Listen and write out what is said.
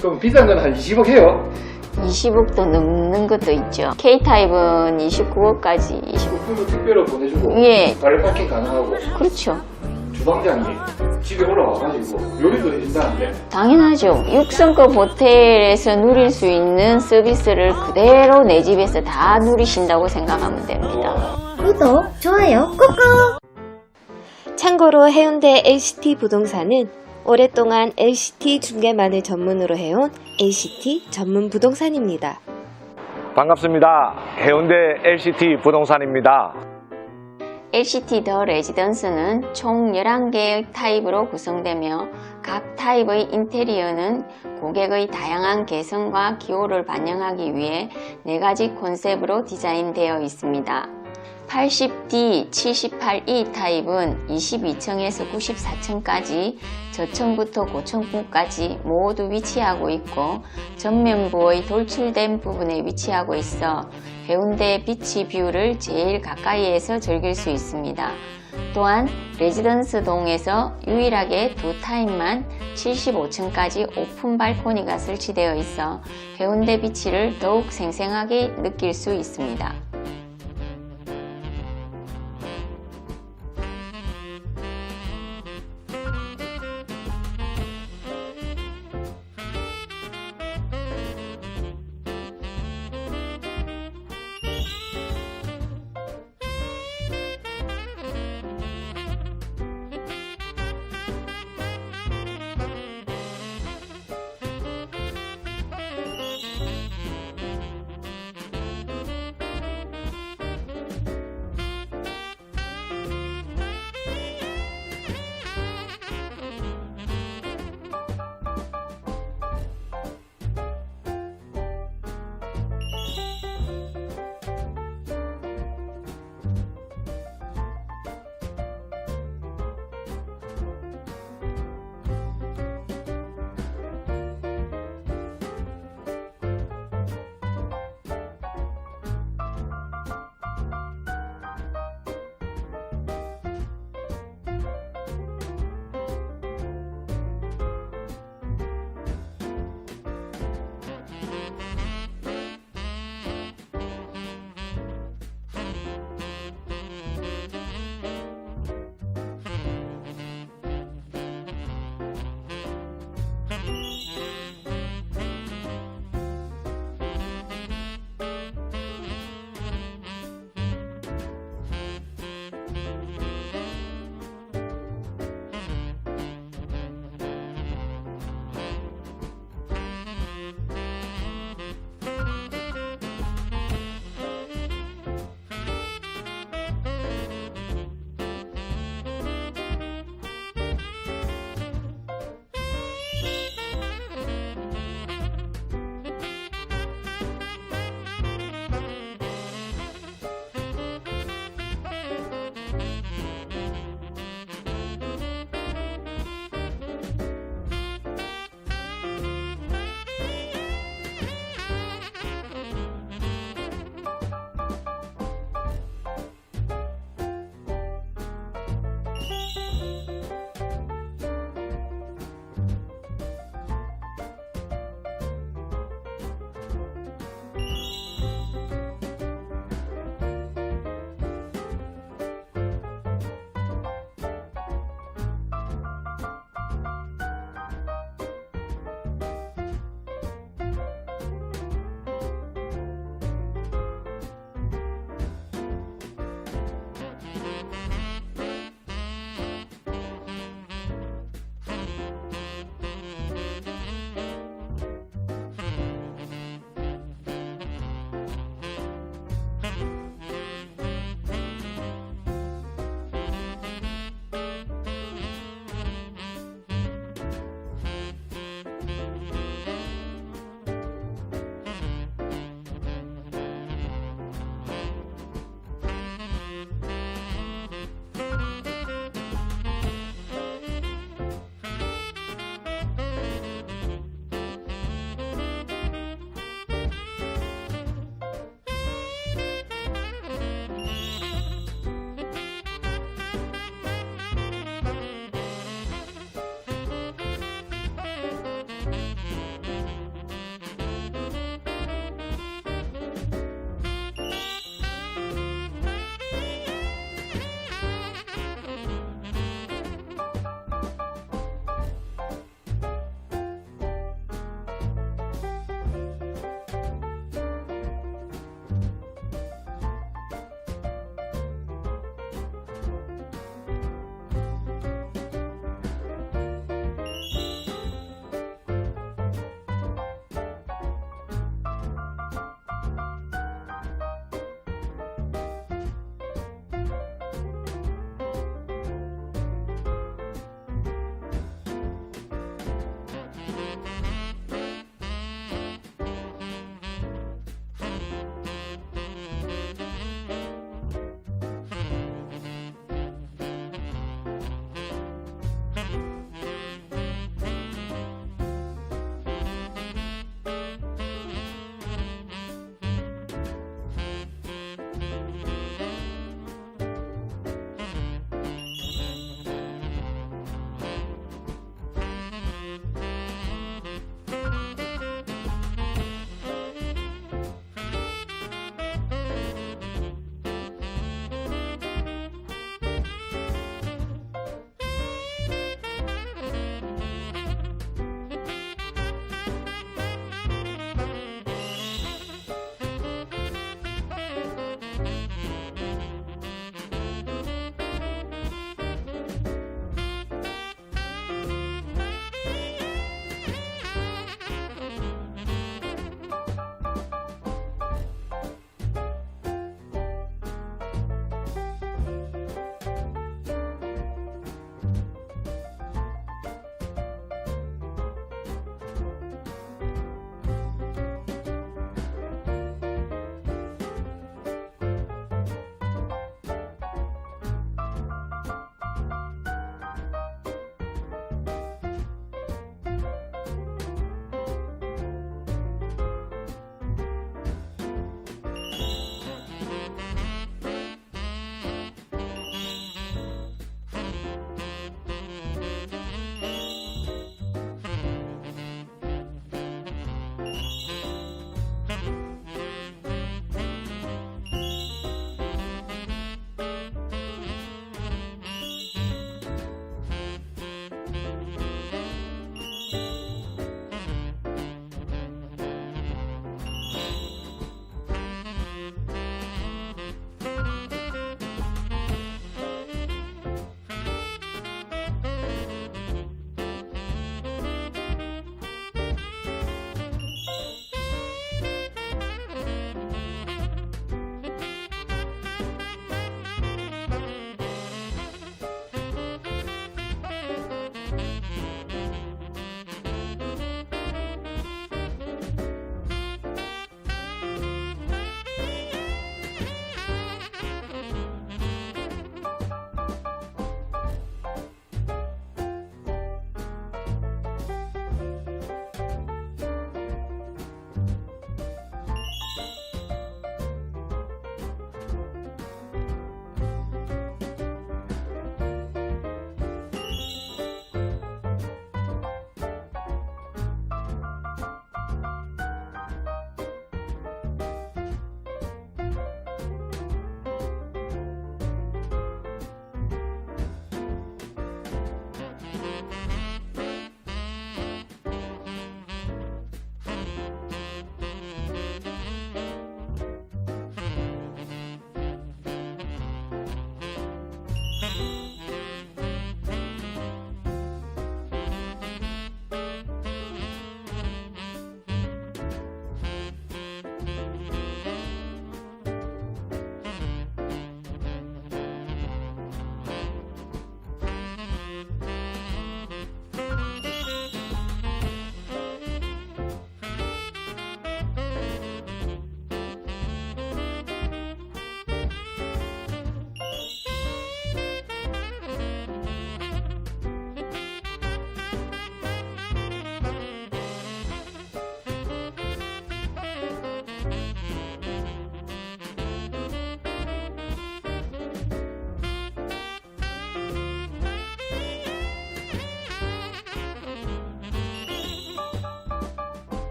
그럼 비싼 건 한 20억 해요? 20억도 넘는 것도 있죠. K타입은 29억까지 20억. 그거 택배로 보내주고 예. 발레 파킹 가능하고 그렇죠. 주방장님 집에 올라와가지고 요리도 해준다는데 당연하죠. 6성급 호텔에서 누릴 수 있는 서비스를 그대로 내 집에서 다 누리신다고 생각하면 됩니다. 구독, 좋아요 꾹꾹! 참고로 해운대 LCT 부동산은 오랫동안 LCT 중개만을 전문으로 해온 LCT 전문 부동산입니다. 반갑습니다. 해운대 LCT 부동산입니다. LCT 더 레지던스는 총 11개의 타입으로 구성되며 각 타입의 인테리어는 고객의 다양한 개성과 기호를 반영하기 위해 4가지 컨셉으로 디자인되어 있습니다. 80D, 78E 타입은 22층에서 94층까지 저층부터 고층부까지 모두 위치하고 있고 전면부의 돌출된 부분에 위치하고 있어 해운대 비치 뷰를 제일 가까이에서 즐길 수 있습니다. 또한 레지던스 동에서 유일하게 두 타입만 75층까지 오픈 발코니가 설치되어 있어 해운대 비치를 더욱 생생하게 느낄 수 있습니다.